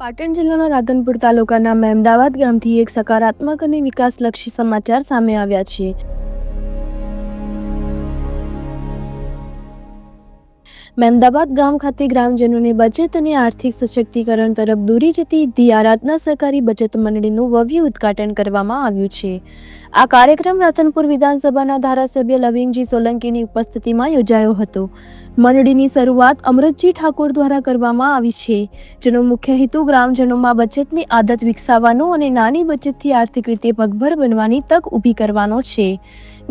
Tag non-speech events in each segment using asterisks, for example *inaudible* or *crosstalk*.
પાટણ જિલ્લાના રાધનપુર તાલુકાના મહેમદાવાદ ગામથી એક સકારાત્મક અને વિકાસલક્ષી સમાચાર સામે આવ્યા છે. મહેમદાબાદ ગામ ખાતે ગ્રામજનોને બચત અને આર્થિક સશક્તિકરણ તરફ દોરી જતી ધી આરાધના સહકારી બચત મંડળીનું ભવ્ય ઉદ્ઘાટન કરવામાં આવ્યું છે. આ કાર્યક્રમ રતનપુર વિધાનસભાના ધારાસભ્ય લવિંગજી સોલંકીની ઉપસ્થિતિમાં યોજાયો હતો. મંડળીની શરૂઆત અમરતજી ઠાકોર દ્વારા કરવામાં આવી છે, જેનો મુખ્ય હેતુ ગ્રામજનોમાં બચતની આદત વિકસાવવાનો અને નાની બચતથી આર્થિક રીતે પગભર બનવાની તક ઊભી કરવાનો છે.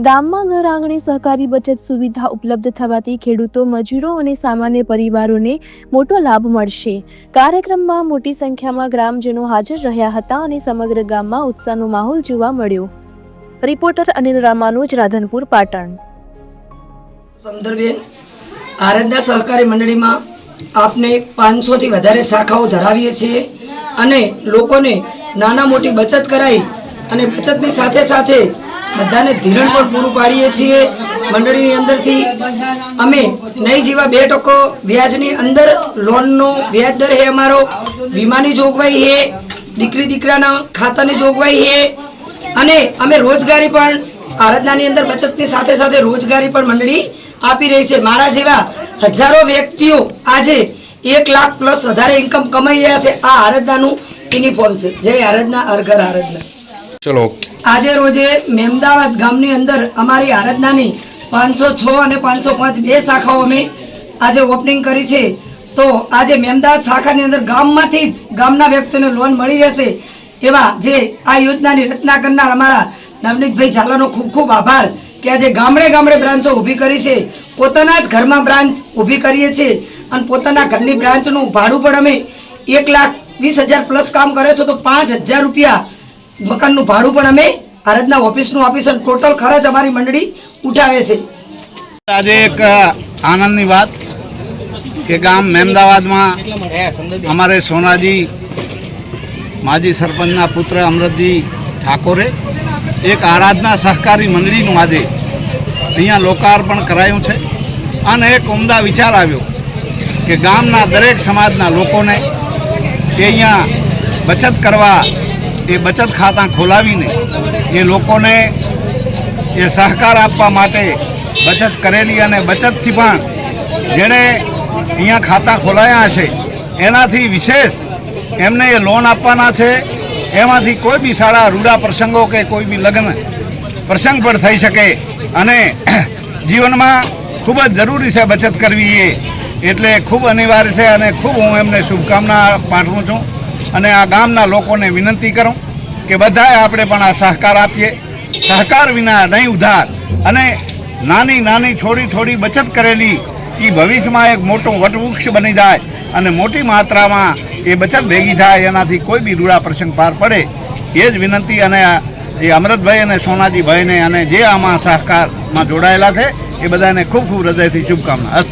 ગામમાં ઘર આંગણે સહકારી બચત સુવિધા ઉપલબ્ધ થવાથી ખેડૂતો, મજૂરો અને સામાન્ય પરિવારોને મોટો લાભ મળશે. કાર્યક્રમમાં મોટી સંખ્યામાં ગ્રામજનો હાજર રહ્યા હતા અને સમગ્ર ગામમાં ઉત્સાહનો માહોલ જોવા મળ્યો. રિપોર્ટર અનિલ રામાનુજ, રાધનપુર, પાટણ. સંદર્ભે આરાધના સહકારી મંડળીમાં આપને પાંચસોથી વધારે શાખાઓ ધરાવીએ છીએ અને લોકોને નાના મોટી બચત કરાવી અને બચતની સાથે સાથે બધાને ધિરણ પણ પૂરું પાડીએ છીએ. મંડળીની અંદરથી અમે નહીં જેવા બે ટકો વ્યાજની અંદર લોનનો વ્યાજ દર હે અમારો વીમાની જોગવાઈ હે દીકરી દીકરાના ખાતાની જોગવાઈ હે અને અમે રોજગારી પણ આરાધનાની અંદર બચતની સાથે સાથે રોજગારી પણ મંડળી આપી રહી છે. મારા જેવા હજારો વ્યક્તિઓ આજે એક લાખ પ્લસ વધારે ઇન્કમ કમાઈ રહ્યા છે. આ આરાધનાનું યુનિફોર્મ છે. જય આરાધના અરઘર આરાધના. ચલો. આજે રોજે મેમદાવાદ ગામની અંદર અમારી આરાધનાની પાંચસો છ અને પાંચસો પાંચ બે શાખાઓ અમે આજે ઓપનિંગ કરી છે. તો આજે મેમદાવાદ શાખાની અંદર ગામમાંથી જ ગામના વ્યક્તિઓને લોન મળી રહેશે એવા જે આ યોજનાની રચના કરનાર અમારા નવનીતભાઈ ઝાલાનો ખૂબ ખૂબ આભાર કે આજે ગામડે ગામડે બ્રાન્ચો ઊભી કરી છે. પોતાના જ ઘરમાં બ્રાન્ચ ઊભી કરીએ છીએ અને પોતાના ઘરની બ્રાન્ચનું ભાડું પણ અમે એક લાખ વીસ હજાર પ્લસ કામ કરે છે તો પાંચ હજાર રૂપિયા મકાનનું ભાડું પણ અમે આરાધના ઓફિસનું અને ટોટલ ખર્ચ અમારી મંડળી ઉઠાવે છે. આજે એક આનંદની વાત કે ગામ મહેમદાવાદમાં અમારે સોનાજી, માજી સરપંચના પુત્ર અમૃતજી ઠાકોરે એક આરાધના સહકારી મંડળીનું આજે અહીંયા લોકાર્પણ કરાયું છે અને એક ઉમદા વિચાર આવ્યો કે ગામના દરેક સમાજના લોકોને કે અહીંયા બચત કરવા એ બચત ખાતા ખોલાવીને એ લોકોને એ સહકાર આપવા માટે બચત કરેલી અને બચતથી પણ જેણે અહીંયા ખાતા ખોલાયા છે, એનાથી વિશેષ એમને એ લોન આપવાના છે. એમાંથી કોઈ બી સારા રૂડા પ્રસંગો કે કોઈ બી લગ્ન પ્રસંગ પણ થઈ શકે અને *clears throat* જીવનમાં ખૂબ જ જરૂરી છે બચત કરવી એ. એટલે ખૂબ અનિવાર્ય છે અને ખૂબ હું એમને શુભકામના પાઠવું છું. અને આ ગામના લોકોને વિનંતી કરું કે બધાએ આપણે પણ આ સહકાર આપીએ. સહકાર વિના નહીં ઉધાર. અને નાની નાની થોડી થોડી બચત કરેલી એ ભવિષ્યમાં એક મોટો વટવૃક્ષ બની જાય અને મોટી માત્રામાં એ બચત ભેગી થાય, એનાથી કોઈ બી રૂડા પ્રસંગ પાર પડે. એ જ વિનંતી અને એ અમૃતભાઈ અને સોનાજીભાઈને અને જે આમાં સહકારમાં જોડાયેલા છે, એ બધાને ખૂબ ખૂબ હૃદયથી શુભકામના.